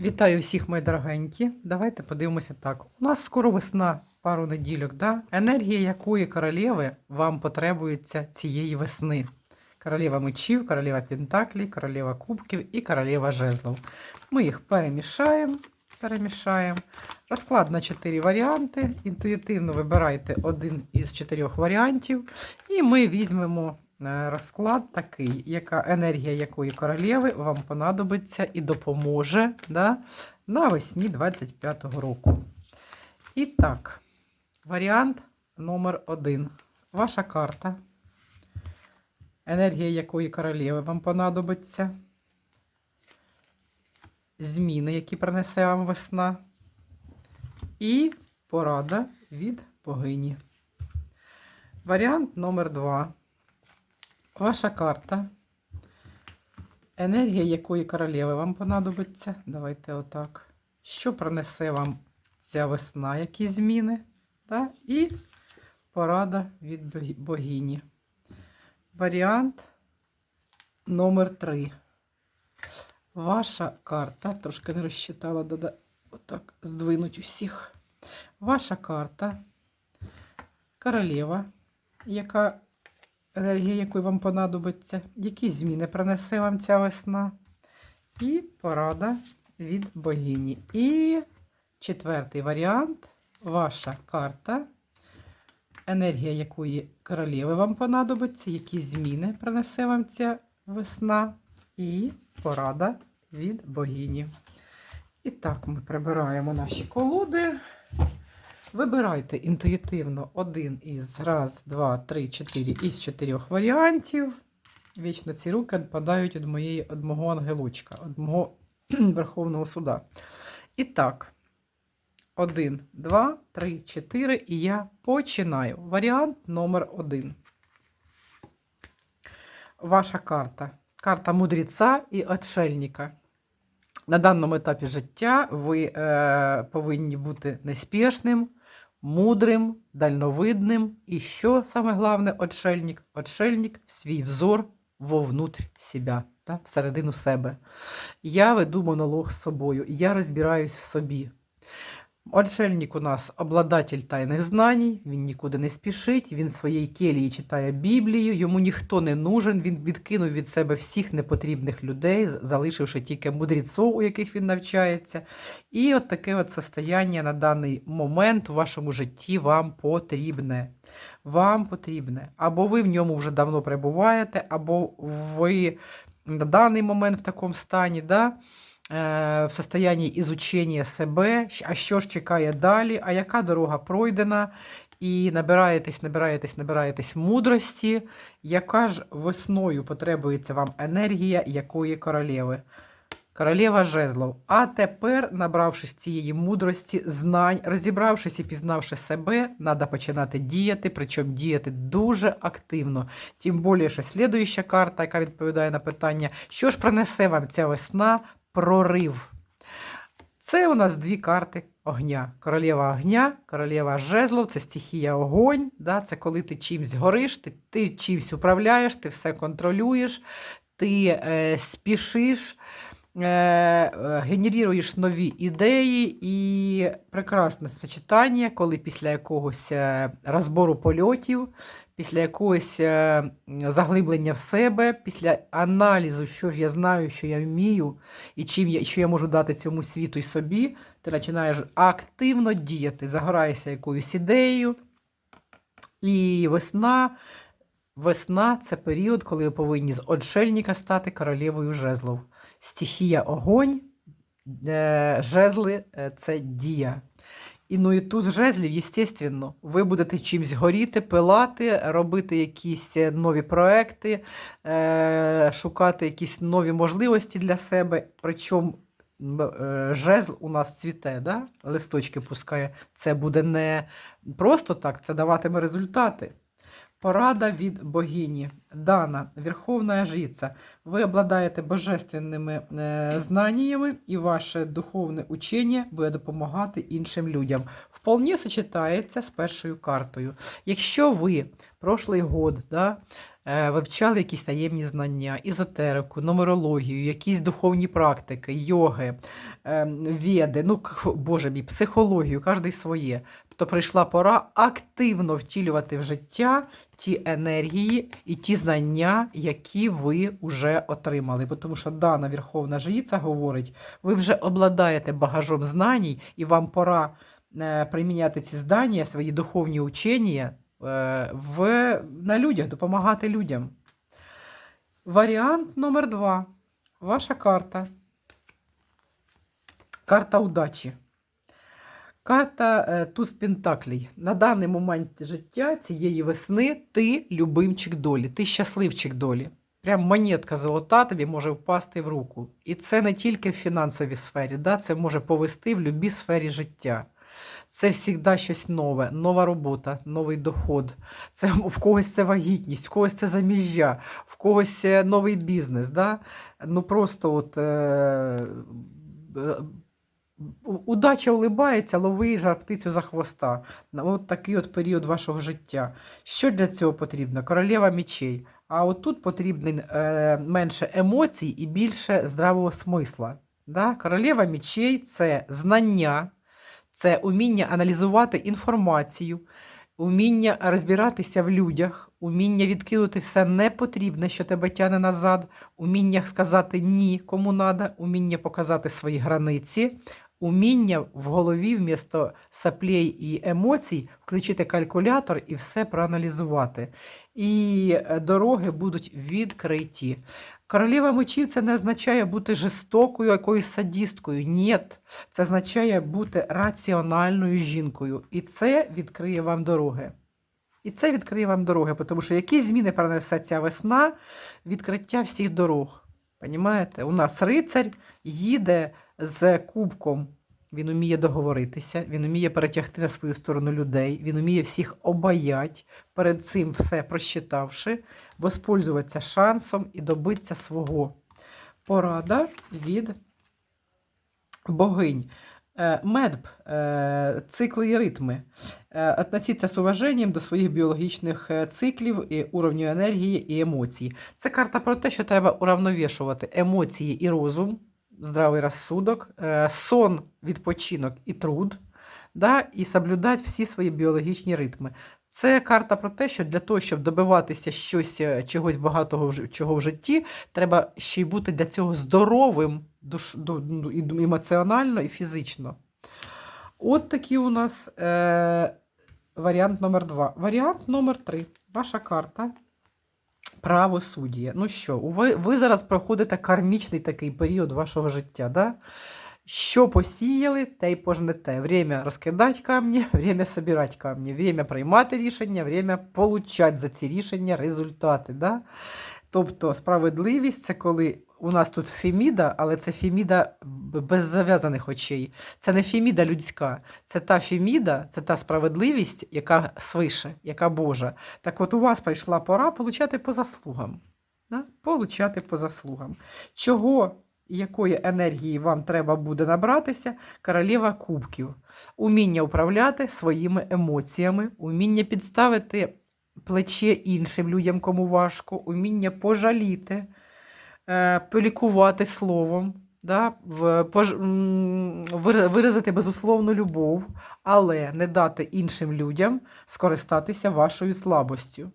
Вітаю всіх, мої дорогенькі. Давайте подивимося так. У нас скоро весна, пару неділюк, да? енергія якої королеви вам потребується цієї весни. Королева мечів, королева Пентаклі, королева кубків і королева жезлов. Ми їх перемішаємо. перемішаємо. Розклад на 4 варіанти. Інтуїтивно вибирайте один із чотирьох варіантів. І ми візьмемо розклад такий, яка енергія якої королеви вам понадобиться і допоможе да, навесні 25-го року. І так, варіант номер один. Ваша карта, енергія якої королеви вам понадобиться. Зміни, які принесе вам весна. І порада від богині. Варіант номер два. Ваша карта. Енергія якої королеви вам понадобиться. Давайте отак. Що принесе вам ця весна, які зміни? Да? І порада від богині. Варіант номер 3. Ваша карта. Трошки не розчитала, дода... отак здвинуть усіх. Ваша карта. Королева, яка енергія якої вам понадобиться, які зміни принесе вам ця весна. І порада від богині. І четвертий варіант ваша карта, енергія якої королеви вам понадобиться, які зміни принесе вам ця весна. І порада від богині. І так, ми прибираємо наші колоди. Вибирайте інтуїтивно один із раз, два, три, чотири із чотирьох варіантів. Вічно ці руки відпадають від, моєї, від мого ангелочка, від мого Верховного суда. І так, один, два, три, чотири. І я починаю. Варіант номер один. Ваша карта. Карта мудреця і отшельника. На даному етапі життя ви е, повинні бути неспішним, мудрим, дальновидним. І що саме головне, отшельник? Отшельник свій взор вовнутрь себе, та, всередину себе. Я веду монолог з собою, я розбираюсь в собі. Отшельник у нас обладатель тайних знань, він нікуди не спішить, він в своїй келії читає Біблію, йому ніхто не нужен, він відкинув від себе всіх непотрібних людей, залишивши тільки мудреців, у яких він навчається. І от таке от состояння на даний момент у вашому житті вам потрібне. Вам потрібне. Або ви в ньому вже давно перебуваєте, або ви на даний момент в такому стані. Да? Е, в состоянні ізучення себе, а що ж чекає далі, а яка дорога пройдена, і набираєтесь, набираєтесь, набираєтесь мудрості, яка ж весною потребується вам енергія якої королеви. Королева жезлов. А тепер, набравшись цієї мудрості, знань, розібравшись і пізнавши себе, треба починати діяти, причому діяти дуже активно. Тим більше, що слідуюча карта, яка відповідає на питання, що ж принесе вам ця весна, прорив. Це у нас дві карти огня. Королева огня, королева жезлов, це стихія огонь. Да? Це коли ти чимсь гориш, ти, ти чимсь управляєш, ти все контролюєш, ти е, спішиш, е, е, генеруєш нові ідеї і прекрасне сочетання, коли після якогось е, розбору польотів, після якогось е, заглиблення в себе, після аналізу, що ж я знаю, що я вмію, і чим я, що я можу дати цьому світу і собі, ти починаєш активно діяти, загораєшся якоюсь ідеєю. І весна, весна це період, коли ви повинні з отшельника стати королевою жезлов. Стихія огонь, е, жезли е, це дія. І ну і туз жезлів, звісно, ви будете чимсь горіти, пилати, робити якісь е, нові проекти, е, шукати якісь нові можливості для себе. Причому е, жезл у нас цвіте, да? листочки пускає. Це буде не просто так, це даватиме результати. Порада від богині. Дана, Верховна Жриця. Ви обладаєте божественними е, знаннями, і ваше духовне учення буде допомагати іншим людям. Вполне сочетається з першою картою. Якщо ви прошлий год да, вивчали якісь таємні знання, езотерику, нумерологію, якісь духовні практики, йоги, е, веди, ну, боже мій, психологію, кожен своє. То прийшла пора активно втілювати в життя ті енергії і ті знання, які ви вже отримали. Бо Тому що дана Верховна Жриця говорить, ви вже обладаєте багажом знань, і вам пора е, приміняти ці здання, свої духовні учення е, в, на людях, допомагати людям. Варіант номер два. Ваша карта. Карта удачі. Карта е, Туз Пентаклей. На даний момент життя цієї весни ти любимчик долі, ти щасливчик долі. Прям монетка золота тобі може впасти в руку. І це не тільки в фінансовій сфері, да? це може повести в будь-якій сфері життя. Це завжди щось нове, нова робота, новий доход. Це в когось це вагітність, в когось це заміжжя, в когось е, новий бізнес. Да? Ну просто от. Е, е, Удача улибається, лови жар птицю за хвоста. От такий от період вашого життя. Що для цього потрібно? Королева мечей. А от тут потрібно е, менше емоцій і більше здравого смисла. Да? Королева мечей це знання, це уміння аналізувати інформацію, уміння розбиратися в людях, уміння відкинути все непотрібне, що тебе тяне назад, уміння сказати ні, кому надо, уміння показати свої границі, уміння в голові вмісто саплей і емоцій включити калькулятор і все проаналізувати. І е, дороги будуть відкриті. Королева мечів це не означає бути жорстокою якоюсь садісткою. Ні, це означає бути раціональною жінкою. І це відкриє вам дороги. І це відкриє вам дороги, тому що які зміни принесе ця весна, відкриття всіх дорог. Понімаєте? У нас рицарь їде з кубком. Він уміє договоритися, він уміє перетягти на свою сторону людей, він уміє всіх обаять, перед цим все просчитавши, воспользуватися шансом і добитися свого. Порада від богинь. Е, Медб, е, цикли і ритми. Е, Относіться з уваженням до своїх біологічних циклів, і уровню енергії і емоцій. Це карта про те, що треба уравновішувати емоції і розум, здравий розсудок, е, сон, відпочинок і труд, да, і соблюдати всі свої біологічні ритми. Це карта про те, що для того, щоб добиватися щось, е, чогось багатого чого в житті, треба ще й бути для цього здоровим душ, ду- ну, і емоціонально і фізично. От такий у нас е, варіант номер два. Варіант номер три. Ваша карта. Правосуддя. Ну що, ви, ви зараз проходите кармічний такий період вашого життя. Да? Що посіяли, те й пожнете. Время розкидати камні, время собирати камні, время приймати рішення, время получати за ці рішення результати. Да? Тобто справедливість це коли у нас тут феміда, але це феміда без зав'язаних очей. Це не феміда людська, це та феміда, це та справедливість, яка свише, яка Божа. Так от у вас прийшла пора получати по заслугам. Да? Получати по заслугам. Чого якої енергії вам треба буде набратися? Королева кубків. Уміння управляти своїми емоціями, уміння підставити плече іншим людям, кому важко, уміння пожаліти, полікувати словом, да, виразити безусловну любов, але не дати іншим людям скористатися вашою слабостю.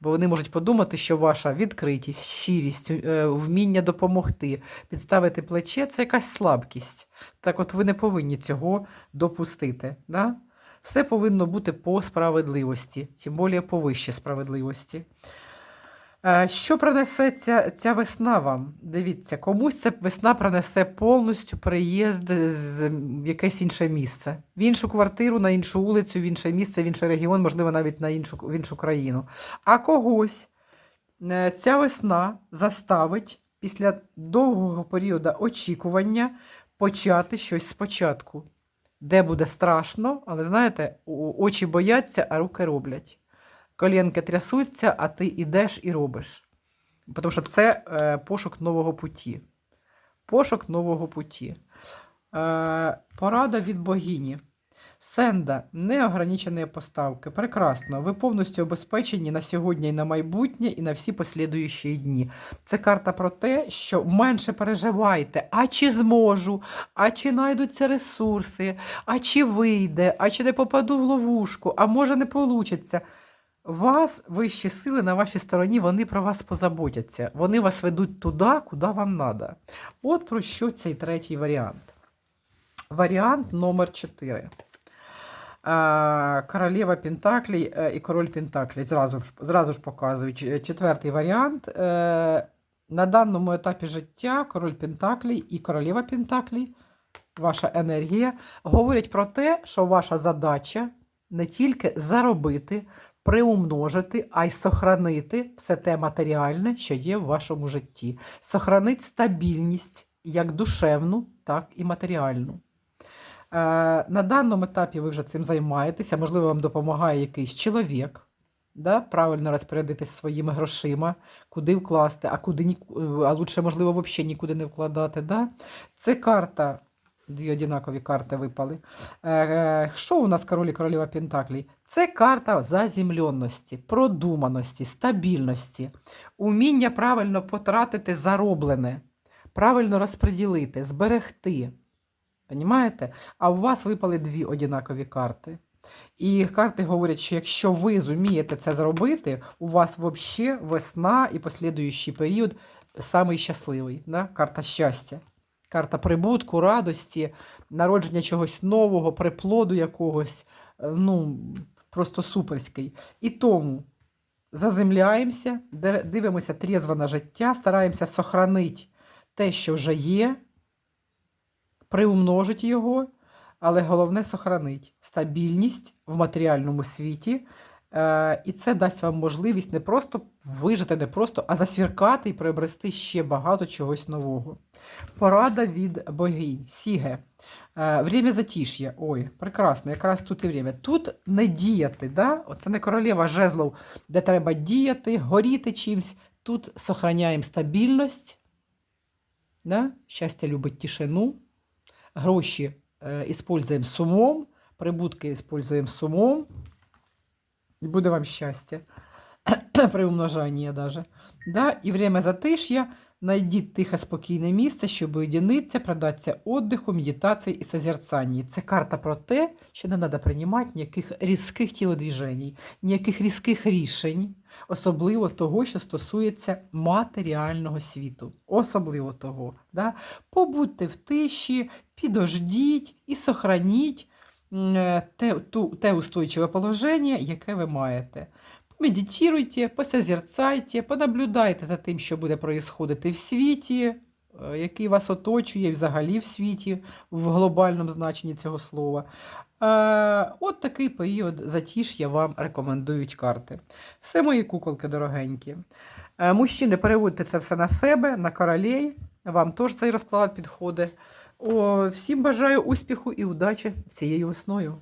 Бо вони можуть подумати, що ваша відкритість, щирість, е, вміння допомогти, підставити плече це якась слабкість. Так от ви не повинні цього допустити. Да? Все повинно бути по справедливості, тим більше по вищій справедливості. Е, Що принесе ця, весна вам? Дивіться, комусь ця весна принесе повністю переїзд з в якесь інше місце, в іншу квартиру, на іншу вулицю, в інше місце, в інший регіон, можливо, навіть на іншу, в іншу країну. А когось е, ця весна заставить після довгого періоду очікування почати щось спочатку, де буде страшно, але знаєте, очі бояться, а руки роблять. Колінки трясуться, а ти йдеш і робиш. Тому що це е, пошук нового путі. Пошук нового путі. Е, порада від богині. Сенда, неограничені поставки. Прекрасно. Ви повністю обезпечені на сьогодні і на майбутнє, і на всі послідуючі дні. Це карта про те, що менше переживайте, а чи зможу, а чи знайдуться ресурси, а чи вийде, а чи не попаду в ловушку, а може не вийде. Вас, вищі сили на вашій стороні, вони про вас позаботяться. Вони вас ведуть туди, куди вам треба. От про що цей третій варіант. Варіант номер 4. Королева Пентаклей е, і король Пентаклей. Зразу, ж- зразу ж показують. Четвертий варіант. Е, На даному етапі життя король Пентаклей і королева Пентаклей, ваша енергія, говорять про те, що ваша задача не тільки заробити, приумножити, а й сохранити все те матеріальне, що є в вашому житті. Сохранити стабільність як душевну, так і матеріальну. Е, на даному етапі ви вже цим займаєтеся, можливо, вам допомагає якийсь чоловік, да? правильно розпорядитись своїми грошима, куди вкласти, а куди ні, а лучше, можливо, взагалі нікуди не вкладати. Да? Це карта, дві однакові карти випали. Е, е, Що у нас король і королева Пентаклей? Це карта заземленості, продуманості, стабільності, уміння правильно потратити зароблене, правильно розподілити, зберегти. Понімаєте? А у вас випали дві однакові карти. І карти говорять, що якщо ви зумієте це зробити, у вас взагалі весна і послідуючий період самий щасливий. Да? Карта щастя. Карта прибутку, радості, народження чогось нового, приплоду якогось, е, ну, просто суперський. І тому заземляємося, дивимося трезво на життя, стараємося сохранити те, що вже є, приумножить його, але головне сохранить стабільність в матеріальному світі. Е, і це дасть вам можливість не просто вижити, не просто, а засвіркати і приобрести ще багато чогось нового. Порада від богинь. Сіге. Е, Время затиш'я. Ой, прекрасно, якраз тут і время. Тут не діяти, да? Оце не королева жезлов, де треба діяти, горіти чимсь. Тут сохраняємо стабільність. Да? Щастя любить тишину. Гроші е, используємо з умом, прибутки используємо з умом. І буде вам щастя при умножанні даже. Да? І время затиш'я. Найдіть тихе спокійне місце, щоб уєдинитися, продатися віддиху, медитації і созерцанні. Це карта про те, що не треба приймати ніяких різких тілодвіжень, ніяких різких рішень, особливо того, що стосується матеріального світу. Особливо того. Да? Побудьте в тиші, підождіть і сохраніть те, ту, те устойчиве положення, яке ви маєте. Медитуйте, посозерцайте, понаблюдайте за тим, що буде происходити в світі, е, який вас оточує, взагалі в світі, в глобальному значенні цього слова. Е, От такий період затиш'я вам рекомендують карти. Все мої куколки дорогенькі. Е, Мужчини, переводьте це все на себе, на королей. Вам теж цей розклад підходить. О, всім бажаю успіху і удачі цією весною.